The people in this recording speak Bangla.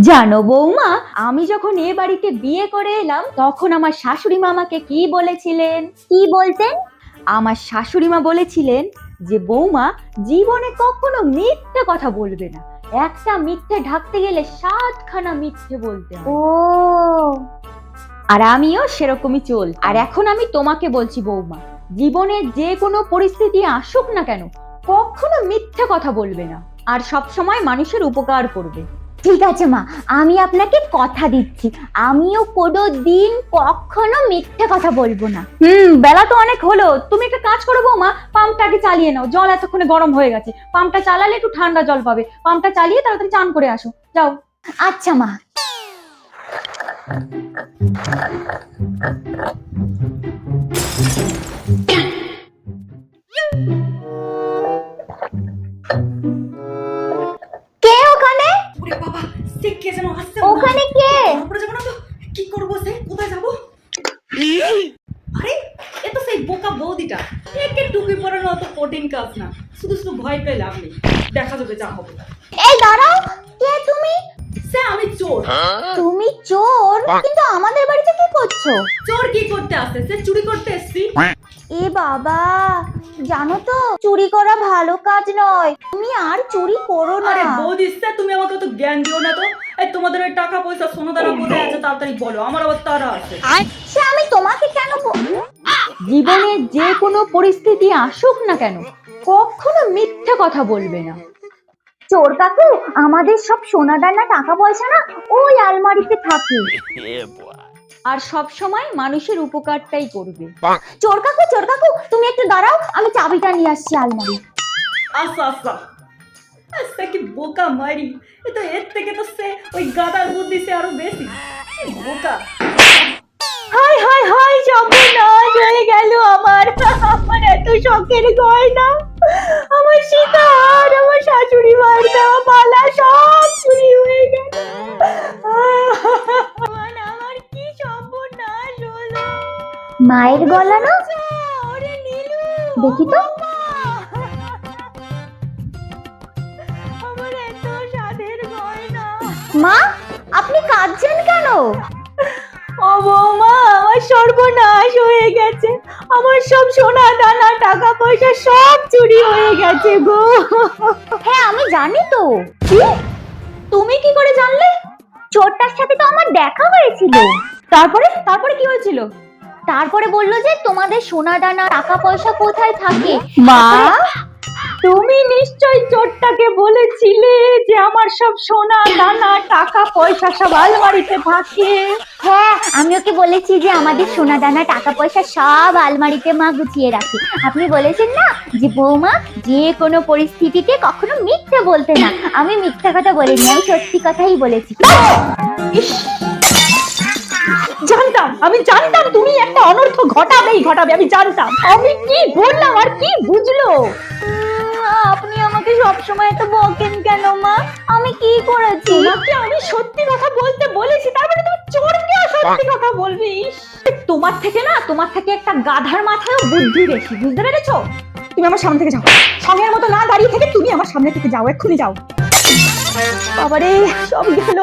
জানো বৌমা আমি যখন এ বাড়িতে বিয়ে করে এলাম তখন আমার শাশুড়ি মা আমাকে কি বলেছিলেন? কি বলতেন? আমার শাশুড়ি মা বলেছিলেন যে বৌমা জীবনে কখনো মিথ্যে কথা বলবে না। একটা মিথ্যে ঢাকতে গেলে সাতখানা মিথ্যে বলতে হয়। ও। আর আমিও সেরকমই চল আর এখন আমি তোমাকে বলছি বৌমা জীবনে যে কোনো পরিস্থিতি আসুক না কেন কখনো মিথ্যে কথা বলবে না। আর সব সময় মানুষের উপকার করবে। ঠিক আছে মা আমি আপনাকে কথা দিচ্ছি আমিও কোনো দিন কখনো মিথ্যে কথা বলব না হুম বেলা তো অনেক হলো তুমি একটা কাজ করো বৌমা পাম্পটাকে চালিয়ে নাও জল এতক্ষণে গরম হয়ে গেছে পাম্পটা চালালে একটু ঠান্ডা জল পাবে পাম্পটা চালিয়ে তাড়াতাড়ি চান করে আসো যাও আচ্ছা মা বাবা কে যেন আসছে ওখানে কে? তারপরে যাব না তো। কি করব সে? কোথায় যাব? আরে এ তো সেই বোকা বৌদিটা। একে টুপি পরানো অত কঠিন কাজ না। শুধু শুধু ভয় পেয়ে লাভ নেই। দেখা যাবে যা হবে। এই দাঁড়াও কে তুমি? সে আমি চোর। তুমি চোর? কিন্তু আমাদের বাড়িতে কি করছ? চোর কি করতে আসে সে চুরি করতে এসছি। এ বাবা জানো তো চুরি করা ভালো কাজ নয়। তুমি আর চুরি করো না। আরে বৌদি সে তুমি আমাকে তো জ্ঞান দিও না তো। এই তোমাদের ওই টাকা পয়সা সোনা দানা কোথায় আছে তাড়াতাড়ি বলো আমার আবার তারা আছে। সে আমি তোমাকে কেন বলব জীবনে যে কোনো পরিস্থিতি আসুক না কেন কখনো মিথ্যে কথা বলবে না। চোর কাকু আমাদের সব সোনা দানা টাকা পয়সা না ওই আলমারিতে থাকে। আর সব সময় মানুষের উপকারটাই করবে। চোর কাকু চোর কাকু তুমি একটু দাঁড়াও আমি চাবিটা নিয়ে আসছি আলমারি আচ্ছা আচ্ছা সে কি বোকা মারি। এ তো এর থেকে তো সে ওই গাদার বুদ্ধি সে আরও বেশি। বোকা। হাই হাই হাই সর্বনাশ হয়ে গেল আমার। আমার এত শখের গয়না। আমার সীতা আর আমার শাশুড়ি মার দেওয়া মালা সব। মায়ের গলা না? দেখি তো। মা আপনি কাঁদছেন কেন? ও বৌমা আমার সর্বনাশ হয়ে গেছে। আমার সব সোনা দানা টাকা পয়সা সব চুরি হয়ে গেছে গো। হ্যাঁ আমি জানি তো। কি? তুমি কি করে জানলে? চোরটার সাথে তো আমার দেখা হয়েছিল। তারপরে? তারপরে কি হয়েছিল? তারপরে বলল যে তোমাদের সোনা দানা টাকা পয়সা কোথায় থাকে? মা? তুমি নিশ্চয় চোরটাকে বলেছিলে যে আমার সব সোনা দানা টাকা পয়সা সব আলমারিতে থাকে। হ্যাঁ আমি ওকে বলেছি যে আমাদের সোনা দানা টাকা পয়সা সব আলমারিতে মা গুছিয়ে রাখি। আপনি বলেছেন না যে বৌমা যে কোনো পরিস্থিতিতে কখনো মিথ্যে বলতে না। আমি মিথ্যা কথা বলিনি আমি সত্যি কথাই বলেছি। ইস! জানতাম আমি জানতাম তুমি একটা অনর্থ ঘটাবেই ঘটাবে আমি জানতাম। আমি কি বললাম আর কি বুঝলো? আপনি আমাকে সবসময় এত বকেন কেন মা? আমি কি করেছি? তোমাকে আমি সত্যি কথা বলতে বলেছি তারপরে তুমি চোরকে সত্যি কথা বলবি? তোমার থেকে না তোমার থেকে একটা গাধার মাথায়ও বুদ্ধি বেশি বুঝতে পেরেছ? তুমি আমার সামনে থেকে যাও। সঙ্গের মতো না দাঁড়িয়ে থেকে তুমি আমার সামনে থেকে যাও এক্ষুনি যাও। বাবারে সব গেল।